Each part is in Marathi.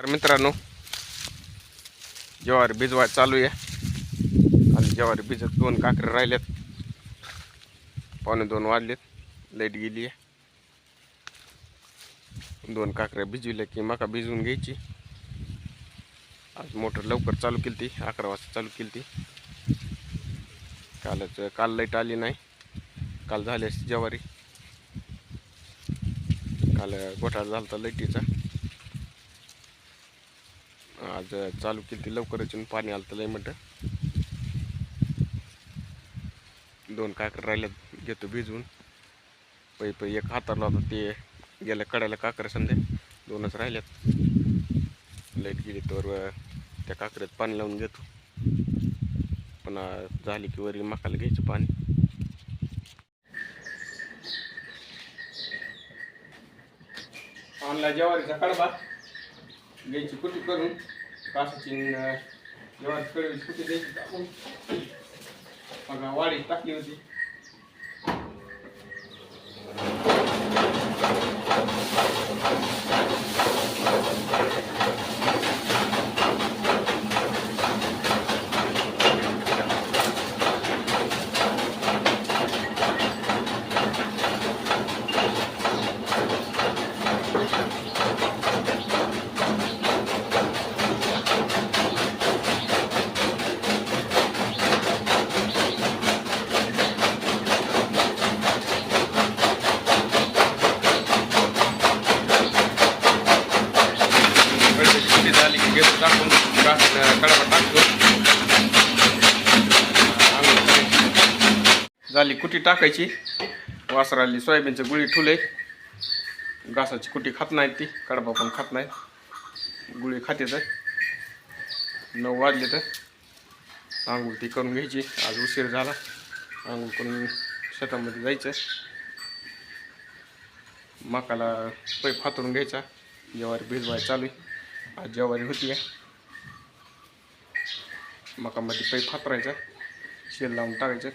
तर मित्रांनो ज्वारी भिजवाय चालू आहे. आणि ज्वारी भिजत दोन काकरे राहिल्यात पावणे दोन वाजलेत. लाइट गेली आहे. दोन काकऱ्या भिजविल्या की मका भिजवून घ्यायची. आज मोटर लवकर चालू केली ती अकरा वाजता चालू केली ती कालच काल लाइट आली नाही. काल झाली असती ज्वारी. काल गोठा झाला होता लाईटीचा. आज चालू केली ती लवकरच येऊन पाणी आलं तर लय म्हणतं दोन काकर राहिल्यात घेतो भिजवून. पै पै एक हाताला होता ते गेल्या कडायला काकर समजा दोनच राहिल्यात. लाइट गेली तर त्या काकऱ्यात पाणी लावून घेतो पण झाली की वरी मकाला घ्यायचं पाणी. आणला ज्वारीचा कडबा घ्यायची कुटी करून? कासाची अं, ज्वारी कडवी कुटी द्यायची टाकून बघा वाडी टाकली होती कडव्याची कुटी झाली की घेतो टाकून कास कडबा टाकतो झाली कुटी टाकायची. वासराली सोयाबीनचं गुळी ठुले. घासाची कुटी खात नाहीत ती कडबा पण खात नाहीत. गुळी खाते तर. नऊ वाजले तर. आंघोळ ती करून घ्यायची. आज उशीर झाला. आंघोळ करून शेतामध्ये जायचं. मकाला पै फातरून घ्यायचा. ज्वारी भिजवाय चालू आहे. आज ज्वारी होती. आहे मकामध्ये पै फातरायचा शेल लावून टाकायचं.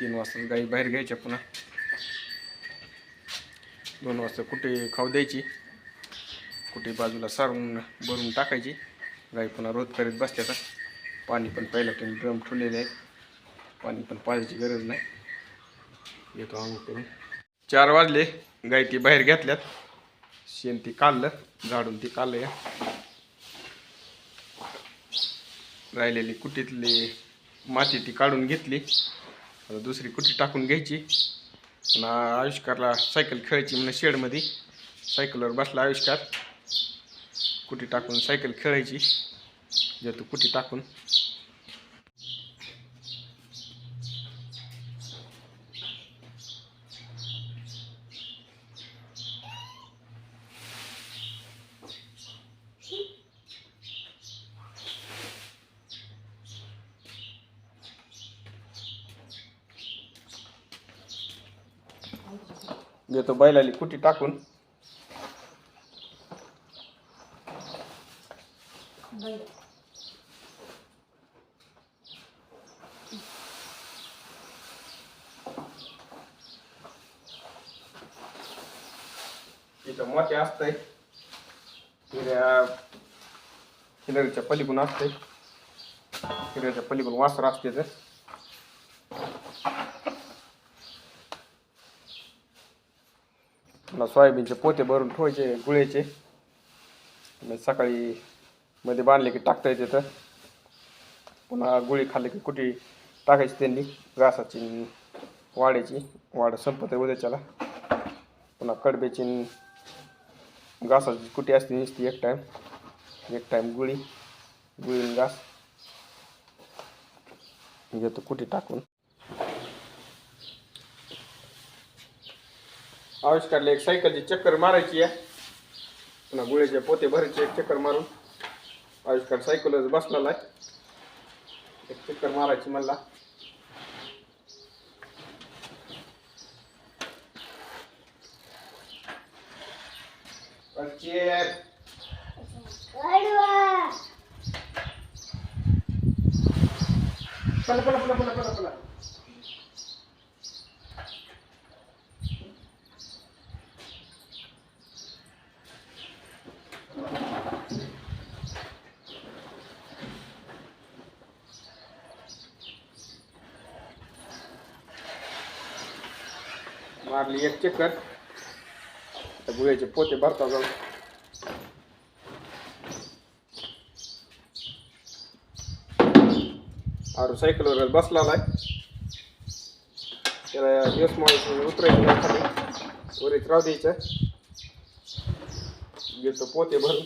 तीन वाजता गाई बाहेर घ्यायच्या पुन्हा. दोन वाजता कुठे खाऊ द्यायची कुठे बाजूला सारून भरून टाकायची. गाई पुन्हा रोज करीत बसत्याचा पाणी पण पहिलं तुम्ही ड्रम ठेवलेले आहेत. पाणी पण पाण्याची गरज नाही. येतो आंघोळ करून. चार वाजले गाई ती बाहेर घेतल्यात. शेण ती काढलं झाडून ती काढलं या. राहिलेली कुटीतली माती ती काढून घेतली. आता दुसरी कुटी टाकून घ्यायची. पण आयुष्कारला सायकल खेळायची म्हणजे शेडमध्ये. सायकलवर बसला आयुष्कार कुटी टाकून सायकल खेळायची. देतो कुटी टाकून. देतो बैलाली कुटी टाकून. तिथं मोठे असतंय. हिऱ्या हिरच्या पलीकडून असतंय. हिऱ्याच्या पलीकडून वासर असते तर पुन्हा सोयाबीनचे पोते भरून ठेवायचे गुळ्याचे. सकाळी मध्ये बांधले की टाकता येते तर. पुन्हा गुळी खाल्ली की कुठे टाकायची त्यांनी घासाची वाढायची. वाड्याची वाड संपत आहे उद्याच्याला. पुन्हा कडब्याची घासाची कुठे असते नुसती एक टाईम एक टाईम गुळी गुळी घास. घेतो कुठे टाकून. आविष्कारला एक सायकलची चक्कर मारायची आहे. पुन्हा गुळ्याचे पोते भरायचे एक चक्कर मारून. आविष्कार सायकलच बसलेला आहे. एक चक्कर मारायची मला पला पला पला पला पला पला. मारली एक चक्कर आता गुळ्याचे पोते भरता जाऊन आरू सायकलवर बसला त्याला दिवस माळी उतरायचं नाही खाली वरीच राहू द्यायचं घेतो पोते भरून